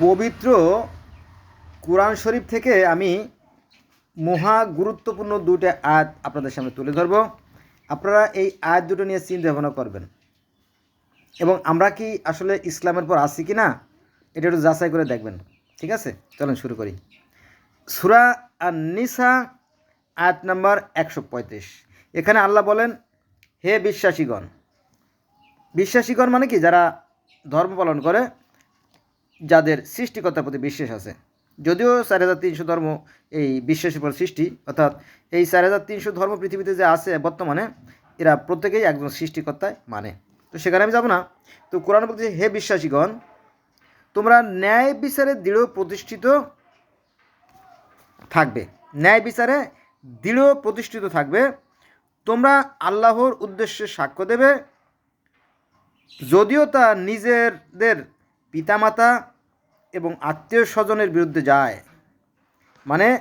পবিত্র কোরআন শরীফ থেকে আমি মহা গুরুত্বপূর্ণ দুটো আয়াত আপনাদের সামনে তুলে ধরব। আপনারা এই আয়াত দুটো নিয়ে চিন্তা ভাবনা করবেন। এবং আমরা কি আসলে ইসলামের পর আছি কি না এটা একটু যাচাই করে দেখবেন। ঠিক আছে? চলেন শুরু করি। সুরা আর নিসা আয়াত নাম্বার একশো পঁয়ত্রিশ। এখানে আল্লাহ বলেন, হে বিশ্বাসীগণ। বিশ্বাসীগণ মানে কি? যারা ধর্ম পালন করে যাদের সৃষ্টিকর্তার প্রতি বিশ্বাস আছে। যদিও চার হাজার তিনশো ধর্ম এই বিশ্বাসের উপর সৃষ্টি, অর্থাৎ এই চার হাজার তিনশো ধর্ম পৃথিবীতে যে আছে বর্তমানে, এরা প্রত্যেকেই একজন সৃষ্টিকর্তায় মানে। তো সেখানে আমি যাব না। তো কোরআন বলছে, হে বিশ্বাসীগণ, তোমরা ন্যায় বিচারে দৃঢ় প্রতিষ্ঠিত থাকবে। ন্যায় বিচারে দৃঢ় প্রতিষ্ঠিত থাকবে। তোমরা আল্লাহর উদ্দেশ্যে সাক্ষ্য দেবে। যদিও তা নিজেদের পিতামাতা এবং আত্মীয় স্বজনের বিরুদ্ধে যায়। মানে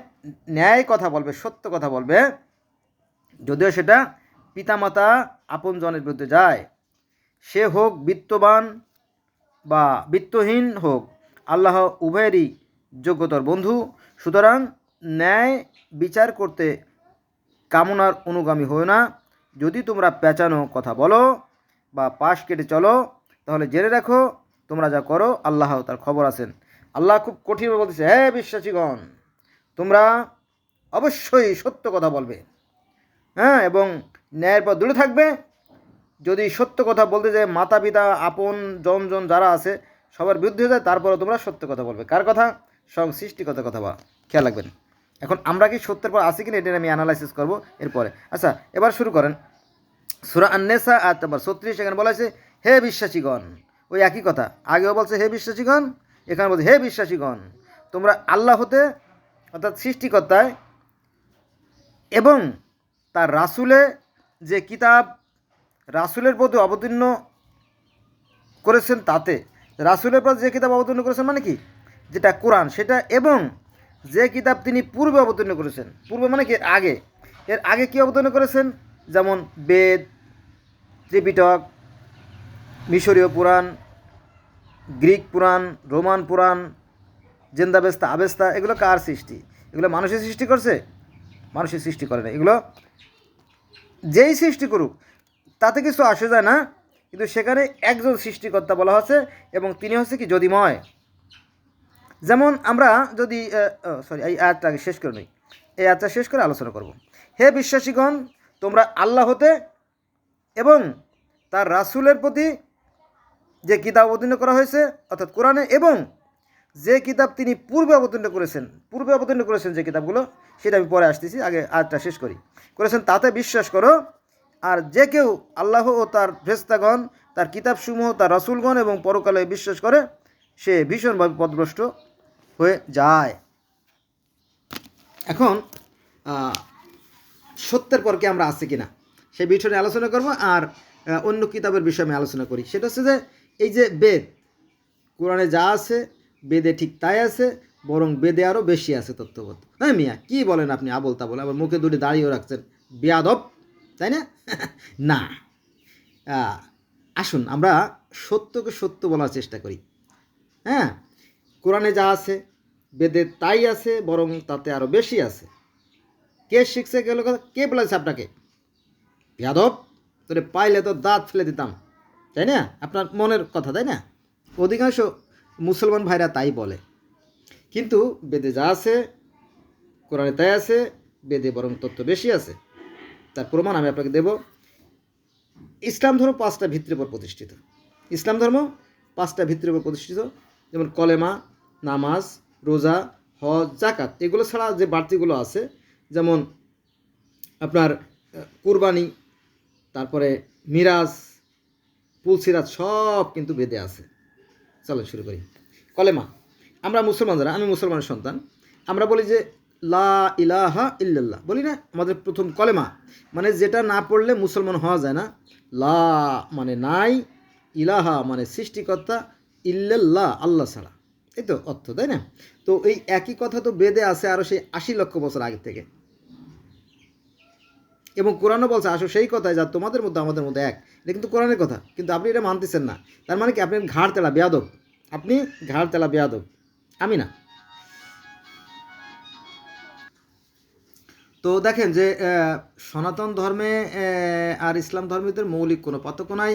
ন্যায় কথা বলবে, সত্য কথা বলবে। যদিও সেটা পিতামাতা আপনজনের বিরুদ্ধে যায়। সে হোক বিত্তবান বা বিত্তহীন হোক, আল্লাহ উভয়েরই যোগ্যতর বন্ধু। সুতরাং ন্যায় বিচার করতে কামনার অনুগামী হও না। যদি তোমরা পেঁচানো কথা বলো বা পাশ কেটে চলো, তাহলে জেনে রাখো তোমরা যা করো, আল্লাহ তার খবর আছেন। আল্লাহ খুব কঠিনভাবে বলতেছে হ্যাঁ বিশ্বাসীগণ, তোমরা অবশ্যই সত্য কথা বলবে। হ্যাঁ এবং ন্যায়ের পর দূরে থাকবে। যদি সত্য কথা বলতে যায় মাতা পিতা আপন, জনজন যারা আছে, সবার বিরুদ্ধে যায়, তারপরে তোমরা সত্য কথা বলবে। কার কথা? স্বয়ং সৃষ্টিকতার কথা বা খেয়াল রাখবেন। এখন আমরা কি সত্যের পর আসি কিনা, এটা আমি অ্যানালাইসিস করব এরপরে। আচ্ছা এবার শুরু করেন। সুরা আন্নেসা আর তারপর ছত্রিশ, এখানে বলা হয়েছে, হে বিশ্বাসীগণ ওই একই কথা। আগেও বলছে, হে বিশ্বাসীগণ, এখানে বলছে, হে বিশ্বাসীগণ, তোমরা আল্লাহ হতে, অর্থাৎ সৃষ্টিকর্তায় এবং তার রাসুলে যে কিতাব রাসুলের প্রতি অবতীর্ণ করেছেন তাতে, রাসুলের পর যে কিতাব অবতীর্ণ করেছেন মানে কি? যেটা কোরআন, সেটা এবং যে কিতাব তিনি পূর্বে অবতীর্ণ করেছেন, পূর্বে মানে কি? আগে। এর আগে কি অবতীর্ণ করেছেন? যেমন বেদ, ত্রিপিটক মিশরীয় পুরাণ, গ্রিক পুরাণ, রোমান পুরাণ জেন্দাবেস্তা আবেস্তা, এগুলো কার সৃষ্টি? এগুলো মানুষের সৃষ্টি করছে? মানুষের সৃষ্টি করে না। এগুলো যেই সৃষ্টি করুক, তাতে কিছু আসে যায় না, কিন্তু সেখানে একজন সৃষ্টিকর্তা বলা হচ্ছে এবং তিনি হচ্ছে কি যদিময় যেমন আমরা যদি সরি এই আয়াতটা আগে শেষ করে নিই। এই আয়াতটা শেষ করে আলোচনা করব। হে বিশ্বাসীগণ, তোমরা আল্লাহ হতে এবং তার রাসুলের প্রতি যে কিতাব অবতীর্ণ করা হয়েছে, অর্থাৎ কোরআনে, এবং যে কিতাব তিনি পূর্বে অবতীর্ণ করেছেন, পূর্বে অবতীর্ণ করেছেন যে কিতাবগুলো, সেটা আমি পরে আসতেছি, আগে আয়াতটা শেষ করি। করেছেন, তাতে বিশ্বাস করো, আর যে কেউ আল্লাহ ও তার ভ্রেস্তাগণ তার কিতাবসমূহ, তার রসুলগণ এবং পরকালে বিশ্বাস করে, সে ভীষণভাবে পদভ্রষ্ট হয়ে যায়। এখন সত্যের পর কি আমরা আছি কিনা সেই বিষয় নিয়ে আলোচনা করব, আর অন্য কিতাবের বিষয়ে আমি আলোচনা করি। সেটা হচ্ছে যে এই যে বেদ, কোরআনে যা আছে, বেদে ঠিক তাই আছে, বরং বেদে আরও বেশি আছে তত্ত্ববোধ। হ্যাঁ মিয়া, কী বলেন আপনি আবল তাবল? আবার মুখে দুটি দাঁড়িয়েও রাখছেন। বেয়াদব, তাই না? না। আসুন, আমরা সত্যকে সত্য বলার চেষ্টা করি। হ্যাঁ? কোরআনে যা আছে, বেদে তাই আছে, বরং তাতে আরও বেশি আছে। কে শিখছে গেল কথা কে বলেছে আপনাকে? বেয়াদব? তোরে পাইলে তো দাঁত ফেলে দিতাম। তাই না? আপনার মনের কথা, তাই না? অধিকাংশ মুসলমান ভাইরা তাই বলে। কিন্তু বেদে যা আছে, কোরআনে তাই আছে, বেদে বরং তত্ত্ব বেশি আছে। তার প্রমাণ আমি আপনাকে দেব। ইসলাম ধর্ম পাঁচটা ভিত্তির উপর প্রতিষ্ঠিত। ইসলাম ধর্ম পাঁচটা ভিত্তির উপর প্রতিষ্ঠিত। যেমন কলেমা, নামাজ, রোজা, হজ জাকাত এগুলো ছাড়া যে বাড়তিগুলো আছে, যেমন আপনার কুরবানি, তারপরে মিরাজ পুলসিরাজ সব কিন্তু বেদে আছে। চলো শুরু করি। কলেমা, আমরা মুসলমান যারা, আমি মুসলমানের সন্তান, আমরা বলি যে লা ইলাহা ইল্লাল্লাহ। বলি না, আমাদের প্রথম কলেমা মানে যেটা না পড়লে মুসলমান হওয়া যায় না। লা মানে নাই, ইলাহা মানে সৃষ্টিকর্তা, ইল্লাল্লাহ, আল্লাহ ছাড়া। এই তো অর্থ, তাই না? তো এই একই কথা তো বেদে আছে আরও সেই আশি লক্ষ বছর আগে থেকে। এবং কোরআনও বলছে, আসো সেই কথায় যা তোমাদের মধ্যে, আমাদের মধ্যে এক। এটা কিন্তু কোরআনের কথা, কিন্তু আপনি এটা মানতেছেন না। তার মানে কি, আপনি ঘাড় তেলা, বেয়াদব। আপনি ঘাড় তেলা, বেয়াদব। আমি না। তো দেখেন যে সনাতন ধর্মে আর ইসলাম ধর্মীদের মৌলিক কোনো পার্থক্য নাই।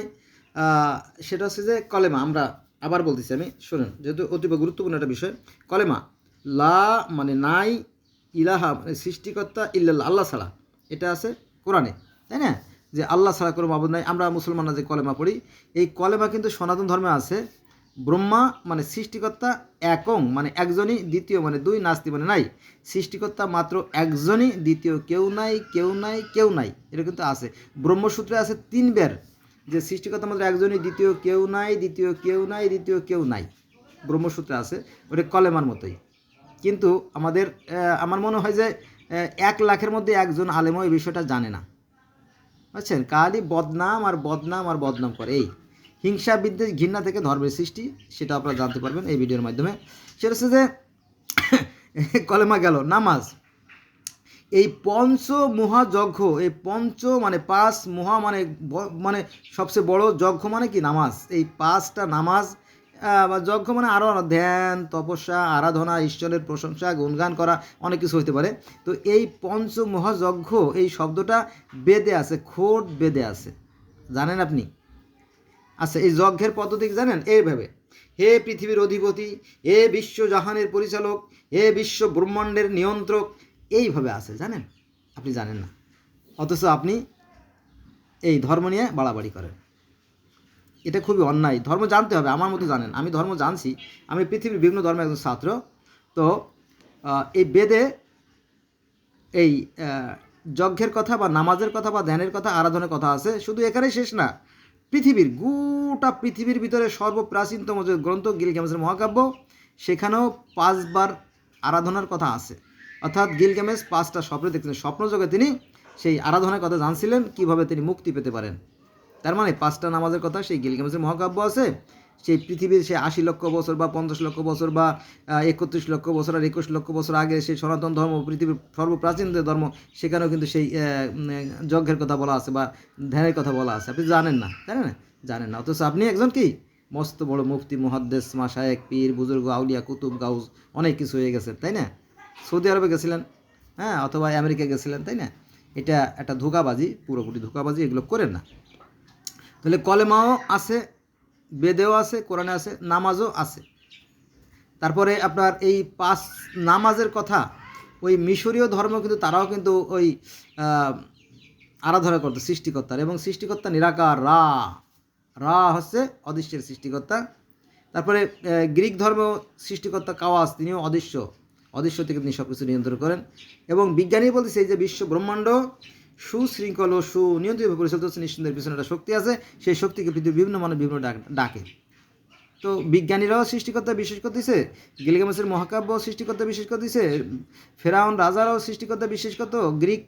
সেটা হচ্ছে যে, কলেমা, আমরা আবার বলতেছি আমি, শুনুন, যেহেতু অতীব গুরুত্বপূর্ণ একটা বিষয়। কলেমা, লা মানে নাই, ইলাহা মানে সৃষ্টিকর্তা ইল্লাল্লাহ, আল্লাহ ছাড়া। এটা আছে কোরআনে, তাই না? যে আল্লাহ ছাড়া কোনো মাবুদ নাই। আমরা মুসলমানরা যে কলেমা পড়ি, এই কলেমা কিন্তু সনাতন ধর্মে আছে। ব্রহ্মা মানে সৃষ্টিকর্তা একং মানে একজনই দ্বিতীয় মানে দুই নাস্তি মানে নাই। সৃষ্টিকর্তা মাত্র একজনই দ্বিতীয়, কেউ নাই কেউ নাই কেউ নাই। এটা কিন্তু আছে। ব্রহ্মসূত্রে আছে তিনবার যে সৃষ্টিকর্তা মাত্র একজনই দ্বিতীয়, কেউ নাই, দ্বিতীয়, কেউ নাই, দ্বিতীয়, কেউ নাই। ব্রহ্মসূত্রে আছে। ওটা কলেমার মতোই। কিন্তু আমাদের আমার মনে হয় যে এক লাখের মধ্যে একজন আলেমও এই বিষয়টা জানে না। বুঝছেন? কালি বদনাম আর বদনাম আর বদনাম করে। এই হিংসা বিদ্বেষ ঘৃণা থেকে ধর্মের সৃষ্টি, সেটা আপনারা জানতে পারবেন এই ভিডিওর মাধ্যমে। সেটা হচ্ছে যে, কলেমা গেল, নামাজ। এই পঞ্চ মহাযজ্ঞ, এই পঞ্চ মানে পাঁচ মহা মানে মানে সবচেয়ে বড় যজ্ঞ মানে কি? নামাজ। এই পাঁচটা নামাজ যজ্ঞ মানে আরও ধ্যান, তপস্যা, আরাধনা, ঈশ্বরের প্রশংসা, গুণগান করা অনেক কিছু হতে পারে। তো এই পঞ্চ মহাযজ্ঞ এই শব্দটা বেদে আছে, খোট বেদে আছে। জানেন আপনি? আচ্ছা এই যজ্ঞের পদ্ধতি জানেন? এইভাবে হে পৃথিবীর অধিপতি, হে বিশ্ব জাহানের পরিচালক, হে বিশ্ব ব্রহ্মাণ্ডের নিয়ন্ত্রক এইভাবে আছে, জানেন? আপনি জানেন না। অথচ আপনি এই ধর্ম নিয়ে বাড়াবাড়ি করেন। এটা খুবই অন্যায়। ধর্ম জানতে হবে, আমার মতো জানেন। আমি ধর্ম জানছি, আমি পৃথিবীর বিভিন্ন ধর্মের একজন ছাত্র। তো এই বেদে এই যজ্ঞের কথা বা নামাজের কথা বা ধ্যানের কথা, আরাধনের কথা আছে, শুধু এখানেই শেষ না। পৃথিবীর গোটা পৃথিবীর ভিতরে সর্বপ্রাচীনতম যে গ্রন্থ গিলগামেসের মহাকাব্য, সেখানেও পাঁচবার আরাধনার কথা আছে। অর্থাৎ গিল গিলগামেস পাঁচটা স্বপ্নে দেখতেন স্বপ্ন যোগে তিনি সেই আরাধনার কথা জানছিলেন, কীভাবে তিনি মুক্তি পেতে পারেন। তার মানে পাঁচটা নামাজের কথা, সেই গিলগামেসের মহাকাব্য আছে, সেই পৃথিবীর সেই আশি লক্ষ বছর বা পঞ্চাশ লক্ষ বছর বা একত্রিশ লক্ষ বছর আর একুশ লক্ষ বছর আগে সেই সনাতন ধর্ম, পৃথিবীর সর্বপ্রাচীন যে ধর্ম, সেখানেও কিন্তু সেই যজ্ঞের কথা বলা আছে বা ধ্যানের কথা বলা আছে। আপনি জানেন না জানেন না? জানেন না। অথচ আপনি একজন কি? মস্ত বড় মুফতি, মুহাদ্দেস মাসায়েক পীর, বুজুর্গ, আউলিয়া, কুতুব গাউজ অনেক কিছু হয়ে গেছেন তাই না? সৌদি আরবে গেছিলেন হ্যাঁ? অথবা আমেরিকা গেছিলেন, তাই না? এটা একটা ধোকাবাজি, পুরোপুরি ধোকাবাজি, এগুলো করেন না। তাহলে কলেমাও আছে, বেদেও আছে, কোরআনে আছে, নামাজও আছে। তারপরে আপনার এই পাঁচ নামাজের কথা, ওই মিশরীয় ধর্ম কিন্তু তারাও কিন্তু ওই আরাধনা করতো, সৃষ্টিকর্তার। এবং সৃষ্টিকর্তা নিরাকার, রা। রা হচ্ছে অদৃশ্যের সৃষ্টিকর্তা। তারপরে গ্রিক ধর্ম সৃষ্টিকর্তা কাওয়াস, তিনিও অদৃশ্য। অদৃশ্য থেকে তিনি সব কিছু নিয়ন্ত্রণ করেন। এবং বিজ্ঞানী বলতেছে, এই যে বিশ্ব ব্রহ্মাণ্ড সুশৃঙ্খল ও সুনিয়ন্ত্রিতভাবে পরিচালিত হচ্ছে নিঃসন্দেহের পিছনে একটা শক্তি আছে। সেই শক্তিকে পৃথিবীর বিভিন্ন মানুষ বিভিন্ন ডাকে তো বিজ্ঞানীরাও সৃষ্টিকর্তা বিশ্বাস করতেছে গিলগামেসের মহাকাব্য সৃষ্টিকর্তা বিশ্বাস করতেছে ফেরাউন রাজারাও সৃষ্টিকর্তা বিশ্বাস করতো, গ্রিক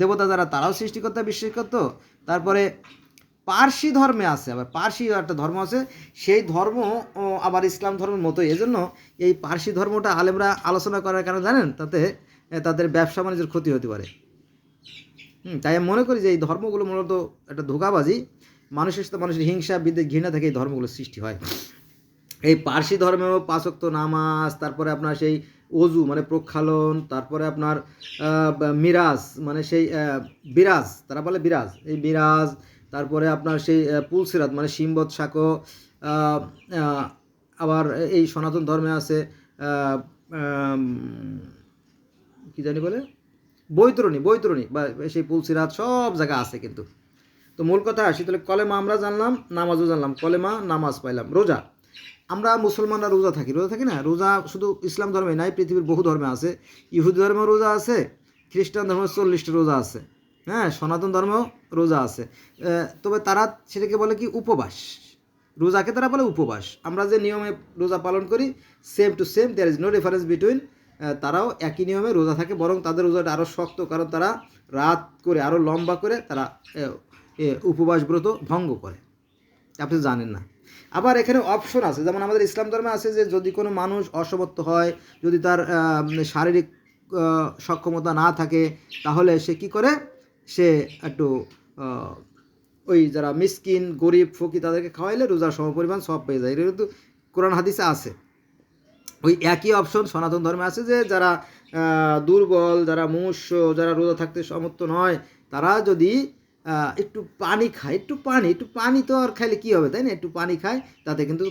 দেবতা যারা তারাও সৃষ্টিকর্তা বিশ্বাস করতো। তারপরে পার্সি ধর্মে আছে, আবার পার্সি একটা ধর্ম আছে, সেই ধর্ম আবার ইসলাম ধর্মের মতোই। এজন্য এই পার্সি ধর্মটা আলেমরা আলোচনা করার কারণে জানেন? তাতে তাদের ব্যবসা বাণিজ্যের ক্ষতি হতে পারে। তাই আমি মনে করি যে এই ধর্মগুলো মূলত একটা ধোকাবাজি। মানুষের সাথে মানুষের হিংসা বিদ্বেষ ঘৃণা থেকে এই ধর্মগুলো সৃষ্টি হয়। এই পার্সি ধর্মেও পাঁচক্ত নামাজ তারপরে আপনার সেই অজু মানে প্রক্ষালন তারপরে আপনার মিরাজ মানে সেই বিরাজ তারা বলে বিরাজ। এই বিরাজ তারপরে আপনার সেই পুলসিরাত মানে সিম্বত আহ, আবার এই সনাতন ধর্মে আছে কি জানি বলে? বৈতরণী বৈতরণী, বা সেই পুলসিরাত সব জায়গা আছে কিন্তু। তো মূল কথা আসি তাহলে কলেমা আমরা জানলাম, নামাজও জানলাম। কলেমা, নামাজ পাইলাম। রোজা, আমরা মুসলমানরা রোজা থাকি। রোজা থাকি না? রোজা শুধু ইসলাম ধর্মে নাই, পৃথিবীর বহু ধর্মে আছে। ইহুদি ধর্মেও রোজা আছে, খ্রিস্টান ধর্মে চল্লিশটা রোজা আছে। হ্যাঁ সনাতন ধর্মেও রোজা আছে। তবে তারা সেটাকে বলে কি? উপবাস। রোজাকে তারা বলে উপবাস। আমরা যে নিয়মে রোজা পালন করি same to same there is no difference between তারাও একই নিয়মে রোজা থাকে, বরং তাদের রোজাটা আরও শক্ত, কারণ তারা রাত করে আরও লম্বা করে তারা উপবাস ব্রত ভঙ্গ করে। আপনি জানেন না। আবার এখানে অপশন আছে, যেমন আমাদের ইসলাম ধর্মে আছে যে, যদি কোনো মানুষ অসমর্থ হয়, যদি তার শারীরিক সক্ষমতা না থাকে, তাহলে সে কি করে? সে একটু ওই যারা মিসকিন, গরিব ফকি তাদেরকে খাওয়াইলে রোজার সমপরিমাণ সব পেয়ে যায়। এটা কিন্তু কোরআন হাদিসে আছে। ওই একই অপশন সনাতন ধর্মে আছে যে যারা দুর্বল, যারা মুমূর্ষ যারা রোজা থাকতে সমর্থ নয়, তারা যদি একটু পানি খায়, একটু পানি একটু পানি তো আর খাইলে কী হবে, তাই না? একটু পানি খায়, তাতে কিন্তু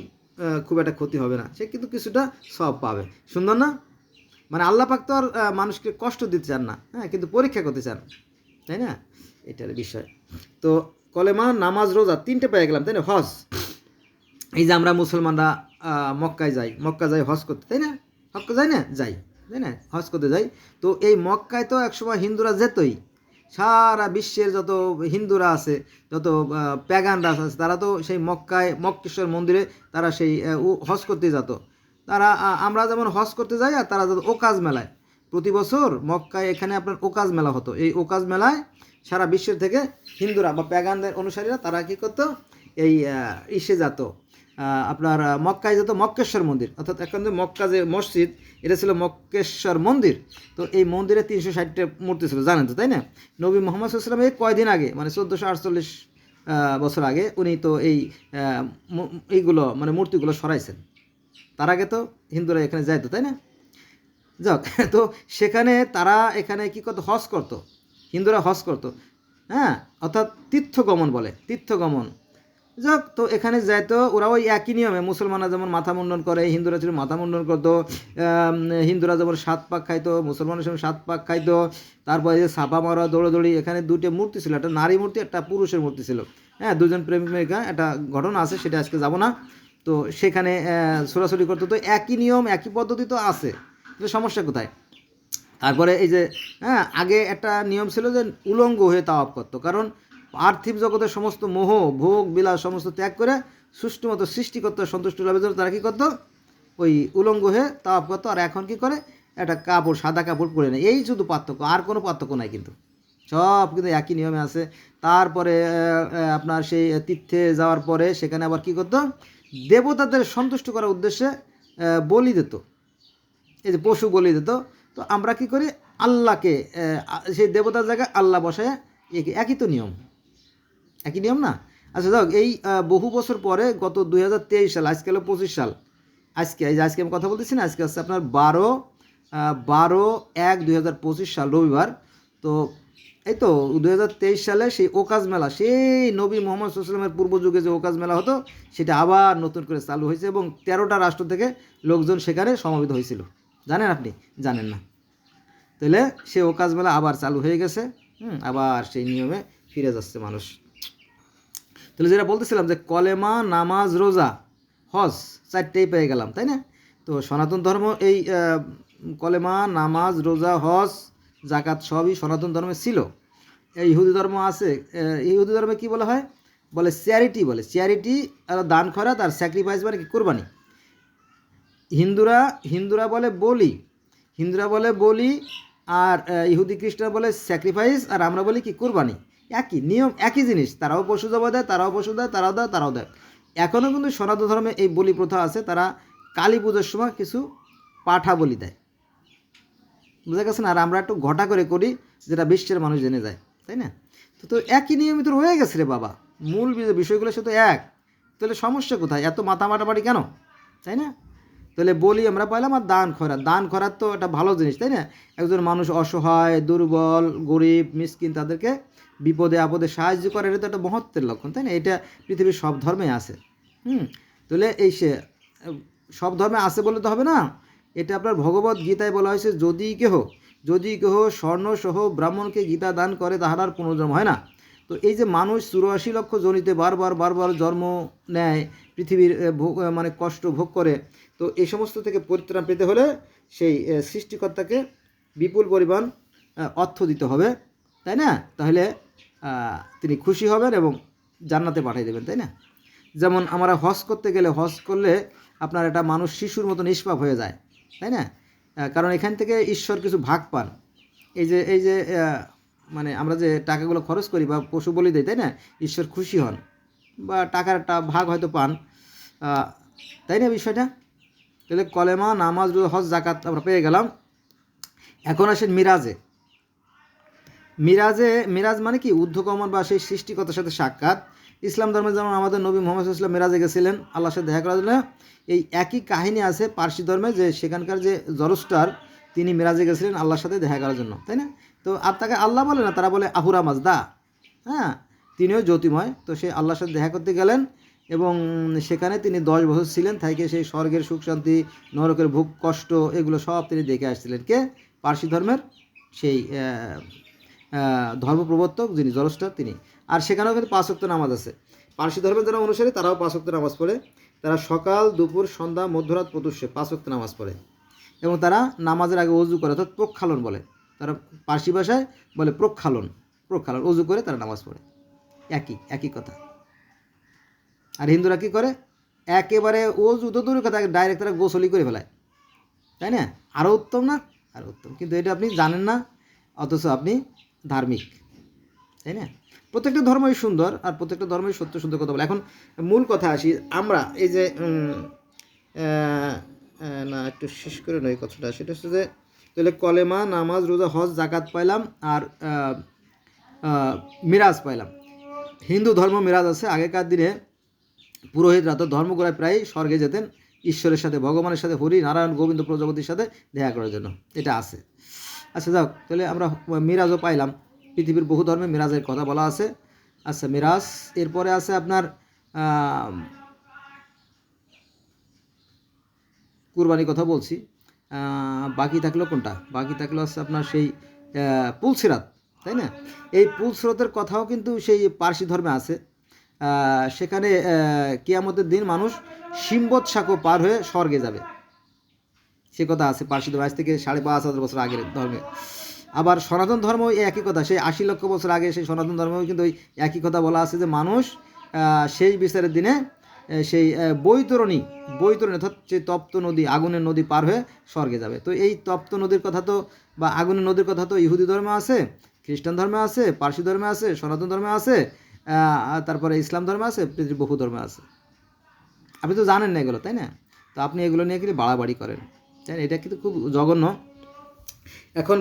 খুব একটা ক্ষতি হবে না। সে কিন্তু কিছুটা সব পাবে। সুন্দর না? মানে আল্লাহ পাক তো আর মানুষকে কষ্ট দিতে চান না হ্যাঁ? কিন্তু পরীক্ষা করতে চান, তাই না? এটার বিষয়। তো কলেমা, নামাজ, রোজা, তিনটে পেয়ে গেলাম, তাই না? হজ। এই যে আমরা মুসলমানরা মক্কায় যাই মক্কা যাই হজ করতে, তাই না? হক্কা যাই না? যাই, তাই না? হজ করতে যাই। তো এই মক্কায় তো একসময় হিন্দুরা যেতই। সারা বিশ্বের যত হিন্দুরা আছে, যত প্যাগানরা আছে, তারা তো সেই মক্কায়, মক্কেশ্বর মন্দিরে তারা সেই হজ করতে যেত। তারা আমরা যেমন হজ করতে যাই আর তারা যেত ওকাজ মেলায়। প্রতি বছর মক্কায় এখানে আপনার ওকাজ মেলা হতো। এই ওকাজ মেলায় সারা বিশ্বের থেকে হিন্দুরা বা প্যাগানদের অনুসারীরা তারা কী করতো? এই ইসে যেত। আপনার মক্কায় যেত মক্কেশ্বর মন্দির। অর্থাৎ এখন যে মক্কা যে মসজিদ, এটা ছিল মক্কেশ্বর মন্দির। তো এই মন্দিরে তিনশো ষাটটা মূর্তি ছিল, জানেন তো, তাই না? নবী মোহাম্মদ সাল্লাম এই কয়দিন আগে মানে চোদ্দোশো আটচল্লিশ বছর আগে, উনি তো এই এইগুলো মানে মূর্তিগুলো সরাইছেন। তার আগে তো হিন্দুরা এখানে যাইতো তাই না? যাক, তো সেখানে তারা এখানে কি করতো? হজ করতো। হিন্দুরা হজ করতো। হ্যাঁ অর্থাৎ তীর্থগমন বলে, তীর্থগমন। যাক, তো এখানে যাইতো ওরা ওই একই নিয়মে, মুসলমানরা যেমন মাথা মুন্ডন করে, হিন্দুরা ছিল মাথা মুন্ডন করতো হিন্দুরা যেমন সাত পাক খাইতো, মুসলমানের সময় সাত পাক খাইতো, তারপরে যে ছাপা মারা, দৌড়াদৌড়ি, এখানে দুটো মূর্তি ছিল, একটা নারী মূর্তি, একটা পুরুষের মূর্তি ছিল। হ্যাঁ দুজন প্রেমিক একটা ঘটনা আছে, সেটা আজকে যাব না। তো সেখানে ছোড়াছুড়ি করতো, তো একই নিয়ম, একই পদ্ধতি তো আছে। সমস্যা কোথায়? তারপরে এই যে হ্যাঁ আগে একটা নিয়ম ছিল যে উলঙ্গ হয়ে তাওয়াপ করতো, কারণ পার্থিব জগতের সমস্ত মোহ, ভোগ, বিলাস সমস্ত ত্যাগ করে সুষ্ঠু মতো সৃষ্টিকর্তা সন্তুষ্ট লাভের জন্য তারা কী করতো? ওই উলঙ্গ হয়ে তাপ করতো। আর এখন কি করে? একটা কাপড়, সাদা কাপড় পরে নেয়। এই শুধু পার্থক্য। আর কোনো পার্থক্য নাই কিন্তু। সব কিন্তু একই নিয়মে আছে। তারপরে আপনার সেই তীর্থে যাওয়ার পরে সেখানে আবার কি করতো? দেবতাদের সন্তুষ্ট করার উদ্দেশ্যে বলি দিত। এই যে পশু বলি দিত। তো আমরা কি করি? আল্লাহকে সেই দেবতার জায়গায় আল্লাহ বসায়। একই তো নিয়ম। একই নিয়ম না? আচ্ছা যাক, এই বহু বছর পরে গত দু হাজার তেইশ সাল, আজকে হলো পঁচিশ সাল। আজকে, এই যে আজকে আমি কথা বলতেছি না, আজকে হচ্ছে আপনার বারো বারো এক দুই সাল রবিবার। তো, এই তো দু হাজার তেইশ সালে সেই ওকাজ মেলা, সেই নবী মোহাম্মদ সাল্লামের পূর্ব যুগে যে ওকাজ মেলা হতো, সেটা আবার নতুন করে চালু হয়েছে এবং তেরোটা রাষ্ট্র থেকে লোকজন সেখানে সমবেত হয়েছিল। জানেন আপনি? জানেন না। তাহলে সে ওকাজ মেলা আবার চালু হয়ে গেছে, হুম, আবার সেই নিয়মে ফিরে যাচ্ছে মানুষ। তাহলে যেটা বলতেছিলাম যে কলেমা, নামাজ, রোজা, হজ চারটেই পেয়ে গেলাম, তাই না? তো সনাতন ধর্ম এই কলেমা, নামাজ, রোজা, হজ জাকাত সবই সনাতন ধর্মে ছিল। এই ইহুদি ধর্ম আছে ইহুদি ধর্মে কি বলা হয়? বলে চ্যারিটি বলে। চ্যারিটি আর দান খরাত আর স্যাক্রিফাইস মানে কি? কোরবানি। হিন্দুরা হিন্দুরা বলে বলি। হিন্দুরা বলে বলি আর ইহুদি, খ্রিস্টান বলে স্যাক্রিফাইস আর আমরা বলি কি? কোরবানি। একই, নিয়ম, একই জিনিস। তারাও পশু জবা দেয়, তারাও পশু দেয়, তারাও দেয় তারাও দেয়। এখনও কিন্তু সনাতন ধর্মে এই বলি প্রথা আছে, তারা কালী পুজোর সময় কিছু পাঠা বলি দেয়। বুঝা গেছে না? আর আমরা একটু ঘটা করে করি, যেটা বিশ্বের মানুষ জেনে যায়, তাই না? তো তো একই নিয়মিত রয়ে গেছে রে বাবা। মূল বিষয়গুলো শুধু এক। তাহলে সমস্যা কোথায়? এত মাথা মাটামাটি কেন? তাই না? তাহলে বলি আমরা পাইলাম আর দান খরাত দান খরাত তো একটা ভালো জিনিস, তাই না? একজন মানুষ অসহায়, দুর্বল, গরিব, মিসকিন, তাদেরকে বিপদে আপদে সাহায্য করে এটা তো একটা মহত্বের লক্ষণ, তাই না? এটা পৃথিবীর সব ধর্মে আছে। হুম? তাহলে এই সে, সব ধর্মে আছে বলে তো হবে না? এটা আপনার ভগবত গীতায় বলা হয়েছে, যদি কেহ যদি কেহ স্বর্ণসহ ব্রাহ্মণকে গীতা দান করে, তাহার আর পুনর্জন্ম হয় না। তো এই যে মানুষ চুরাশি লক্ষ জনিতে বারবার বারবার জন্ম নেয়, পৃথিবীর মানে কষ্ট ভোগ করে, তো এই সমস্ত থেকে পরিত্রাণ পেতে হলে সেই সৃষ্টিকর্তাকে বিপুল পরিমাণ অর্থ দিতে হবে, তাই না? তাহলে তিনি খুশি হবেন এবং জান্নাতে পাঠিয়ে দেবেন, তাই না? যেমন আমরা হজ করতে গেলে হজ করলে আপনার একটা মানুষ শিশুর মতো নিষ্পাপ হয়ে যায়, তাই না? কারণ এখান থেকে ঈশ্বর কিছু ভাগ পান। এই যে এই যে মানে আমরা যে টাকাগুলো খরচ করি বা পশু বলি দিই তাই না? ঈশ্বর খুশি হন বা টাকার একটা ভাগ হয়তো পান। তাই না বিষয়টা? তাহলে কলেমা, নামাজ হজ জাকাত আমরা পেয়ে গেলাম। এখন আসেন মিরাজে। মিরাজে, মিরাজ মানে কি? ঊর্ধ্বগমন বা সেই সৃষ্টিকতার সাথে সাক্ষাৎ। ইসলাম ধর্মে যেমন আমাদের নবী মোহাম্মদ ইসলাম মিরাজে গেছিলেন, আল্লাহর সাথে দেখা করার জন্য এই একই কাহিনী আছে পার্সি ধর্মে যে সেখানকার যে জরস্টার, তিনি মিরাজে গেছিলেন আল্লাহর সাথে দেখা করার জন্য, তাই না? তো আর তাকে আল্লাহ বলে না, তারা বলে আহুরা মাজদা। হ্যাঁ তিনিও জ্যোতিময়। তো সে আল্লাহর সাথে দেখা করতে গেলেন এবং সেখানে তিনি দশ বছর ছিলেন থেকে সেই স্বর্গের সুখ, শান্তি, নরকের ভোগ, কষ্ট, এগুলো সব তিনি দেখে আসছিলেন। কে? পার্সি ধর্মের সেই ধর্মপ্রবর্তক যিনি জলস্টার তিনি। আর সেখানেও কিন্তু পাঁচ ওয়াক্ত নামাজ আছে। পার্সি ধর্মের যারা অনুসারী, তারাও পাঁচ ওয়াক্ত নামাজ পড়ে। তারা সকাল, দুপুর, সন্ধ্যা, মধ্যরাত প্রতুষ্যে পাঁচ ওয়াক্ত নামাজ পড়ে। এবং তারা নামাজের আগে অজু করে, অর্থাৎ প্রক্ষালন বলে। তারা পার্সি ভাষায় বলে প্রক্ষালন। প্রক্ষালন, অজু করে তারা নামাজ পড়ে। একই একই কথা। আর হিন্দুরা কী করে? একেবারে অজু তো দূরের কথা ডাইরেক্ট তারা গোসলি করে ফেলায়। তাই না? আরও উত্তম না? আরও উত্তম। কিন্তু এটা আপনি জানেন না, অথচ আপনি ধার্মিক, তাই না? প্রত্যেকটা ধর্মই সুন্দর আর প্রত্যেকটা ধর্মই সত্য সুন্দর কথা বলে। এখন মূল কথা আসি, আমরা এই যে না, একটু শেষ করে নয় কথাটা। সেটা হচ্ছে যে, তাহলে কলেমা, নামাজ, রোজা, হজ জাকাত পাইলাম আর মিরাজ পাইলাম। হিন্দু ধর্ম মিরাজ আছে। আগেকার দিনে পুরোহিতরা তো ধর্মগোড়ায় প্রায় স্বর্গে যেতেন, ঈশ্বরের সাথে, ভগবানের সাথে, হরি, নারায়ণ, গোবিন্দ প্রজাপতির সাথে দেখা করার জন্য। এটা আছে। আচ্ছা যাও তাহলে আমরা মিরাজও পাইলাম। পৃথিবীর বহু ধর্মে মিরাজের কথা বলা আছে। আচ্ছা মিরাজ, এরপরে আছে আপনার কুরবানির কথা বলছি। বাকি থাকল কোনটা? বাকি থাকল হচ্ছে আপনার সেই পুলসিরাত, তাই না? এই পুলসিরাতের কথাও কিন্তু সেই পার্সি ধর্মে আছে। সেখানে কিয়ামতের দিন মানুষ সিম্বত সাঁকো পার হয়ে স্বর্গে যাবে। সে কথা আছে পার্সি ধর্ম আজ থেকে সাড়ে পাঁচ হাজার বছর আগের ধর্মে। আবার সনাতন ধর্ম একই কথা, সেই আশি লক্ষ বছর আগে সেই সনাতন ধর্মেও কিন্তু ওই একই কথা বলা আছে যে মানুষ সেই বিচারের দিনে সেই বৈতরণী বৈতরণী অর্থাৎ যে তপ্ত নদী, আগুনের নদী পার হয়ে স্বর্গে যাবে। তো এই তপ্ত নদীর কথা তো, বা আগুনের নদীর কথা তো ইহুদি ধর্মে আছে, খ্রিস্টান ধর্মে আছে, পার্সি ধর্মে আছে, সনাতন ধর্মে আছে তারপরে ইসলাম ধর্মে আছে, পৃথিবীর বহু ধর্মে আছে। আপনি তো জানেন না এগুলো, তাই না? তো আপনি এগুলো নিয়ে কিন্তু বাড়াবাড়ি করেন। এটা কিন্তু খুব জঘন্য। এখন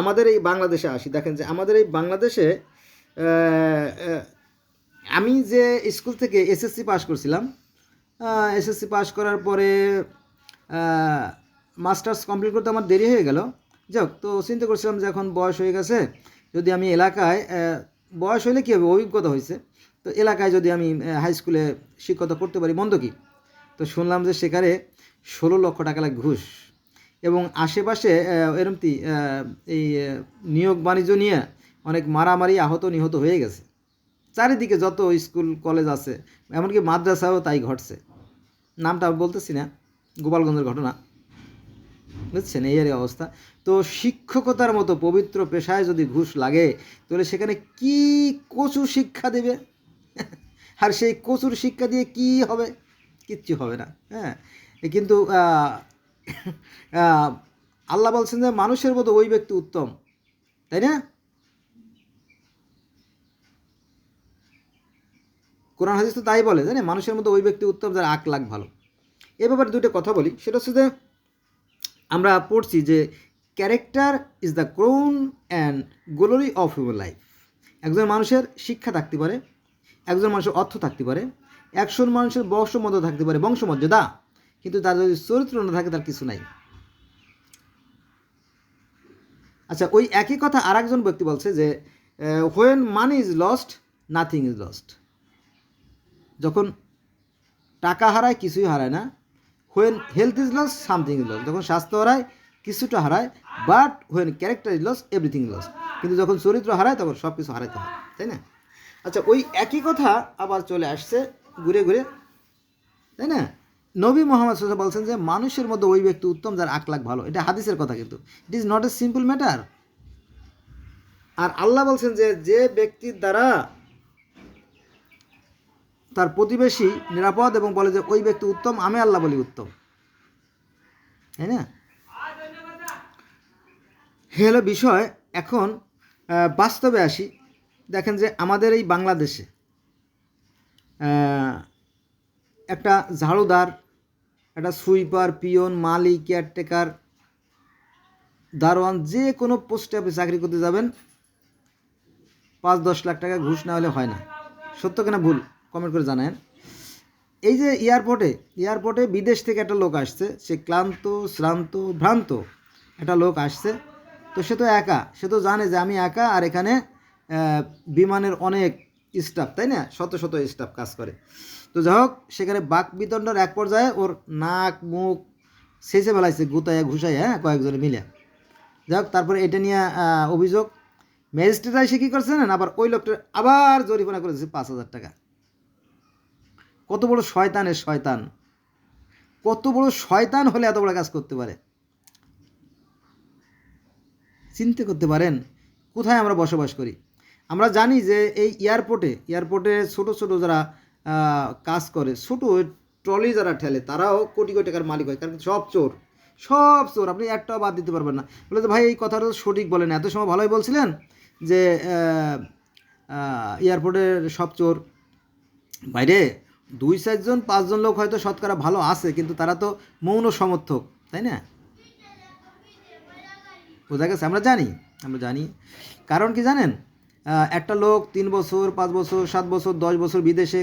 আমাদের এই বাংলাদেশে আসি, দেখেন যে আমাদের এই বাংলাদেশে আমি যে স্কুল থেকে এসএসসি পাস করছিলাম এসএসসি পাস করার পরে মাস্টার্স কমপ্লিট করতে আমার দেরি হয়ে গেল। যাক, তো চিন্তা করছিলাম যে এখন বয়স হয়ে গেছে, যদি আমি এলাকায় বয়স হলে কী হবে? অভিজ্ঞতা হয়েছে তো এলাকায় যদি আমি হাই স্কুলে শিক্ষকতা করতে পারি মন্দ কি? তো শুনলাম যে সেখানে ষোলো লক্ষ টাকা লাগে ঘুষ। এবং আশেপাশে এরমতি এই নিয়োগ বাণিজ্য নিয়ে অনেক মারামারি আহত নিহত হয়ে গেছে। চারিদিকে যত স্কুল, কলেজ আছে, এমনকি মাদ্রাসাও তাই ঘটছে। নামটা বলতেছি না, গোপালগঞ্জের ঘটনা। বুঝছেন? এই আর অবস্থা। তো শিক্ষকতার মতো পবিত্র পেশায় যদি ঘুষ লাগে, তাহলে সেখানে কি কচু শিক্ষা দেবে? আর সেই কচুর শিক্ষা দিয়ে কি হবে? কিচ্ছু হবে না হ্যাঁ? কিন্তু আল্লাহ বলছেন যে মানুষের মতো ওই ব্যক্তি উত্তম, তাই না? কোরআন হাদিস তো তাই বলে জানে মানুষের মতো ওই ব্যক্তি উত্তম, যার আক লাখ ভালো। এ ব্যাপারে দুটো কথা বলি। সেটা হচ্ছে যে আমরা পড়ছি যে character is the crown and glory of human life একজন মানুষের শিক্ষা থাকতে পারে, একজন মানুষের অর্থ থাকতে পারে, একজন মানুষের বংশমর্যাদা থাকতে পারে, বংশমর্যাদা। কিন্তু তার যদি চরিত্র না থাকে, তার কিছু নাই। আচ্ছা ওই একই কথা আর একজন ব্যক্তি বলছে যে when money is lost nothing is lost যখন টাকা হারায়, কিছুই হারায় না। When health is loss something is loss যখন স্বাস্থ্য হারায়, কিছুটা হারায় but when character is loss everything loss কিন্তু যখন চরিত্র হারায়, তখন সব কিছু হারাইতে হয়, তাই না? আচ্ছা ওই একই কথা আবার চলে আসছে, ঘুরে ঘুরে, তাই না? নবী মোহাম্মদ ওয়াসাল্লাম বলছেন যে মানুষের মধ্যে ওই ব্যক্তি উত্তম যার আখলাখ ভালো। এটা হাদিসের কথা কিন্তু। It is not a simple matter আর আল্লাহ বলছেন যে যে ব্যক্তির দ্বারা তার প্রতিবেশী নিরাপদ এবং বলে যে ওই ব্যক্তি উত্তম, আমি আল্লাহ বলি উত্তম। তাই না? হলো বিষয়। এখন বাস্তবে আসি। দেখেন যে আমাদের এই বাংলাদেশে একটা ঝাড়ুদার একটা সুইপার, পিয়ন মালি কেয়ারটেকার, দারোয়ান, যে কোনো পোস্টে আপনি চাকরি করতে যাবেন পাঁচ দশ লাখ টাকা ঘুষ না হলে হয় না। সত্য কিনা ভুল? কমেন্ট করে জানান এই যে এয়ারপোর্টে এয়ারপোর্টে বিদেশ থেকে একটা লোক আসছে, সে ক্লান্ত, শ্রান্ত, ভ্রান্ত একটা লোক আসছে। তো সে তো একা, সে তো জানে যে আমি একা আর এখানে বিমানের অনেক স্টাফ তাই না? শত শত স্টাফ কাজ করে। তো যাই হোক, সেখানে বাক বিতণ্ডার এক পর্যায়ে ওর নাক, মুখ শেষে বেলাইছে গুতায় ঘুষাই হ্যাঁ কয়েকজনে মিলে। যাই হোক, তারপরে এটা নিয়ে অভিযোগ। ম্যাজিস্ট্রেট এসে কী করছে না আবার ওই লোকটা আবার জরিমানা করে দিচ্ছে পাঁচ হাজার টাকা। কত বড় শয়তানের শয়তান। কত বড় শয়তান হলে এত বড় কাজ করতে পারে? চিন্তা করতে পারেন? কোথায় আমরা বসবাস করি? আমরা জানি যে এই এয়ারপোর্টে এয়ারপোর্টে ছোট ছোট যারা কাজ করে, ছোট ট্রলি যারা ঠেলে, তারাও কোটি কোটি টাকার মালিক হয়, কারণ সব চোর। সব চোর, আপনি একটাও বাদ দিতে পারবেন না। বলে যে ভাই, এই কথাটা সঠিক বলেন, এত সময় ভালোই বলছিলেন যে এয়ারপোর্টের সব চোর। বাইরে দুই চারজন পাঁচজন লোক হয়তো শতকরা ভালো আছে, কিন্তু তারা তো মৌন সমর্থক, তাই না? বোঝা গেছে? আমরা জানি আমরা জানি। কারণ কি জানেন? একটা লোক তিন বছর, পাঁচ বছর, সাত বছর, দশ বছর বিদেশে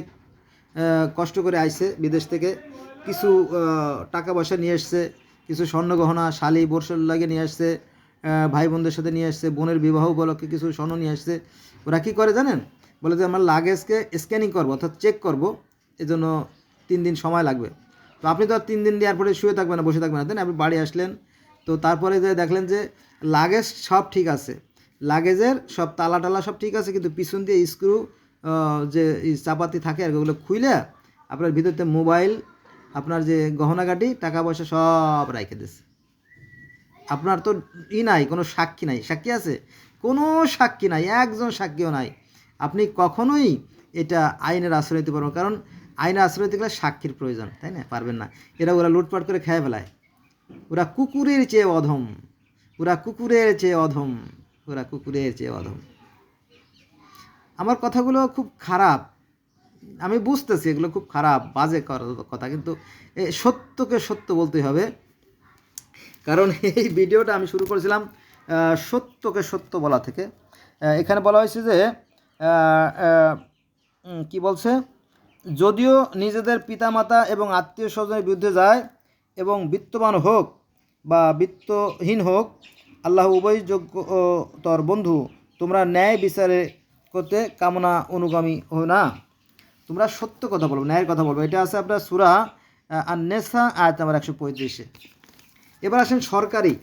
কষ্ট করে আইছে বিদেশ থেকে। কিছু টাকা পয়সা নিয়ে এসছে, কিছু স্বর্ণ গহনা, শালি বর্ষর লাগে নিয়ে আসছে ভাই বোনদের সাথে নিয়ে আসছে বোনের বিবাহ উপলক্ষে কিছু স্বর্ণ নিয়ে আসছে ওরা কী করে জানেন? বলে যে, আমরা লাগেজকে স্ক্যানিং করব, অর্থাৎ চেক করব, এজন্য তিন দিন সময় লাগবে। তো আপনি তো আর তিন দিন এয়ারপোর্টে শুয়ে থাকবেন না, বসে থাকবেন না? আপনি বাড়ি আসলেন, তো তারপরে যে দেখলেন যে, লাগেজ সব ঠিক আছে। লাগেজের সব তালা টালা সব ঠিক আছে, কিন্তু পিছন দিয়ে স্ক্রু যে চাপাতি থাকে আর ওগুলো খুইলে আপনার ভিতরতে মোবাইল আপনার যে গহনাগাটি টাকা পয়সা সব রাইখে দিছে। আপনার তো ই নাই, কোনো সাক্ষী নাই। সাক্ষী আছে? কোনো সাক্ষী নাই, একজন সাক্ষীও নাই। আপনি কখনোই এটা আইনের আশ্রয় নিতে পারবেন কারণ আইনের আশ্রয় নিতে গেলে সাক্ষীর প্রয়োজন, তাই না? পারবেন না। এরা ওরা লুটপাট করে খেয়ে ফেলায়। ওরা কুকুরের চেয়ে অধম। ওরা কুকুরের চেয়ে অধম। ওরা কুকুরের চেয়ে অধম। আমার কথাগুলো খুব খারাপ। আমি বুঝতেছি এগুলো খুব খারাপ, বাজে কথা কিন্তু সত্যকে সত্য বলতে হবে। কারণ এই ভিডিওটা আমি শুরু করেছিলাম সত্যকে সত্য বলা থেকে। এখানে বলা হয়েছে যে কি বলছে? যদিও নিজেদের পিতামাতা এবং আত্মীয় স্বজনের বিরুদ্ধে যায় এবং বিত্তবান হোক বা বিত্তহীন হোক আল্লাহ উভয় যোগ্য, ও তর বন্ধু, তোমরা ন্যায় বিচারে করতে কামনা অনুগামী হো না। তোমরা সত্য কথা বলব, ন্যায়ের কথা বলব। এটা আছে আপনার সুরা আর নেশা আয়াত আমার একশো পঁয়ত্রিশে। এবার আসেন সরকারি।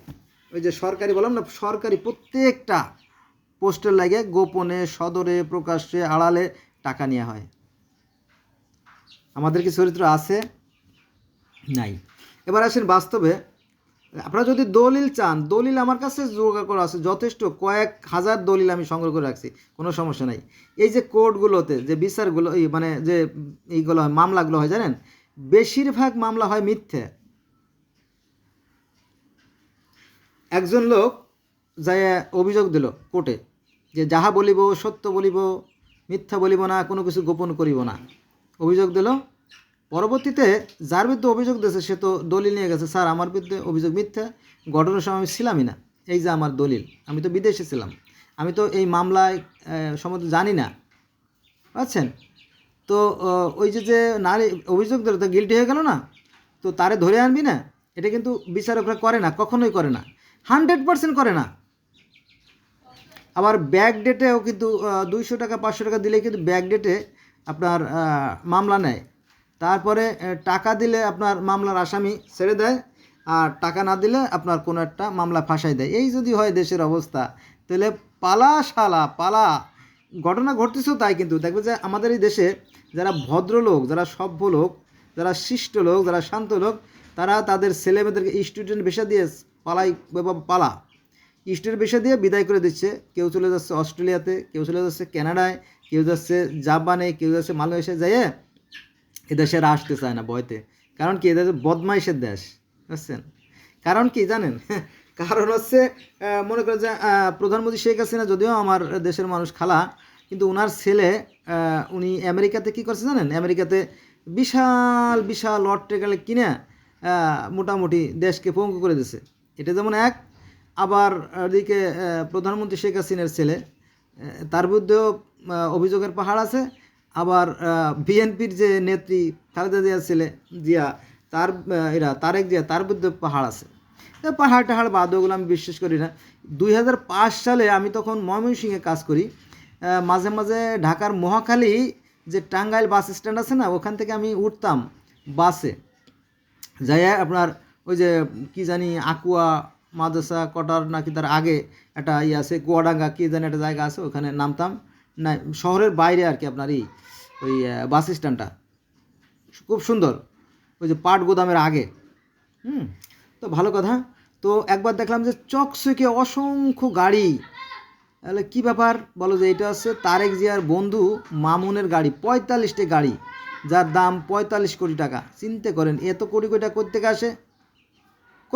ওই যে সরকারি বললাম না, সরকারি প্রত্যেকটা পোস্টের লাগে গোপনে, সদরে, প্রকাশ্যে, আড়ালে টাকা নেওয়া হয়। আমাদের কি চরিত্র আছে? নাই। এবার আসেন বাস্তবে আপনারা যদি দলিল চান, দলিল আমার কাছে জোগাড় করা আছে যথেষ্ট। কয়েক হাজার দলিল আমি সংগ্রহ করে রাখছি, কোনো সমস্যা নাই। এই যে কোর্টগুলোতে যে বিচারগুলো মানে যে এইগুলো হয়, মামলাগুলো হয়, জানেন? বেশিরভাগ মামলা হয় মিথ্যে। একজন লোক যায়, অভিযোগ দিল কোর্টে যে যাহা বলিব সত্য বলিব, মিথ্যা বলিব না, কোনো কিছু গোপন করিব না। অভিযোগ দিল পরবর্তীতে যার বিরুদ্ধে অভিযোগ দিয়েছে সে তো দলিল নিয়ে গেছে। স্যার, আমার বিরুদ্ধে অভিযোগ মিথ্যা, ঘটনার সময় আমি ছিলামই না। এই যে আমার দলিল, আমি তো বিদেশে ছিলাম। আমি তো এই মামলায় সম্বন্ধে জানি না। পাচ্ছেন তো ওই যে যে নারী অভিযোগ দিল, তো গিলটি হয়ে গেল না? তো তারে ধরে আনবি না? এটা কিন্তু বিচারকরা করে না, কখনোই করে না। হান্ড্রেড পার্সেন্ট করে না। আবার ব্যাক ডেটেও কিন্তু দুইশো টাকা, পাঁচশো টাকা দিলে কিন্তু ব্যাক ডেটে আপনার মামলা নেয়। তারপরে টাকা দিলে আপনার মামলার আসামি ছেড়ে দেয়, আর টাকা না দিলে আপনার কোনো একটা মামলা ফাঁসাই দেয়। এই যদি হয় দেশের অবস্থা, তাহলে পালা শালা, পালা। ঘটনা ঘটতেছেও তাই কিন্তু। দেখবে যে আমাদের এই দেশে যারা ভদ্রলোক, যারা সভ্য লোক, যারা শিষ্ট লোক, যারা শান্ত লোক, তারা তাদের ছেলেমেয়েদেরকে স্টুডেন্ট ভিসা দিয়ে পালাই, বা পালা। স্টুডেন্ট ভিসা দিয়ে বিদায় করে দিচ্ছে। কেউ চলে যাচ্ছে অস্ট্রেলিয়াতে, কেউ চলে যাচ্ছে কানাডায়, কেউ যাচ্ছে জাপানে, কেউ যাচ্ছে মালয়েশিয়া যাইয়ে এদেশে আর আসতে চায় না ভয়তে। কারণ কি, এদের বদমাইশের দেশ, বুঝছেন? কারণ কি জানেন? কারণ হচ্ছে মনে করেন যে প্রধানমন্ত্রী শেখ হাসিনা যদিও আমার দেশের মানুষ খালা, কিন্তু ওনার ছেলে উনি আমেরিকাতে কি করছে জানেন? আমেরিকাতে বিশাল বিশাল লট টেকালে কিনে মোটামুটি দেশকে পঙ্গু করে দিছে। এটা যেমন এক, আবার এদিকে প্রধানমন্ত্রী শেখ হাসিনার ছেলে তার বিরুদ্ধেও অভিযোগের পাহাড় আছে। আবার বিএনপির যে নেত্রী খালেদা জিয়ার ছেলে, জিয়া, তার এরা, তারেক জিয়া, তার বিরুদ্ধে পাহাড় আছে। পাহাড় টাহাড় বাদ ওগুলো আমি বিশ্বাস করি না। দুই হাজার পাঁচ সালে আমি তখন ময়মনসিংহে কাজ করি। মাঝে মাঝে ঢাকার মহাখালী যে টাঙ্গাইল বাস স্ট্যান্ড আছে না, ওখান থেকে আমি উঠতাম বাসে। যাই আপনার ওই যে কি জানি আকুয়া মাদ্রাসা, কটার নাকি তার আগে একটা ইয়ে আছে কুয়াডাঙ্গা কি জানি একটা জায়গা আছে, ওখানে নামতাম। না, শহরের বাইরে আর কি আপনার এই, ওই বাস স্ট্যান্ডটা। খুব সুন্দর। ওই যে পাট গোদামের আগে। হুম, তো ভালো কথা। তো একবার দেখলাম যে চকচকে অসংখ্য গাড়ি। তাহলে কী ব্যাপার? বলো যে এটা হচ্ছে তারেক জিয়ার বন্ধু মামুনের গাড়ি, পঁয়তাল্লিশটি গাড়ি, যার দাম পঁয়তাল্লিশ কোটি টাকা। চিনতে করেন, এত কোটি কোটি টাকা করতে আসে?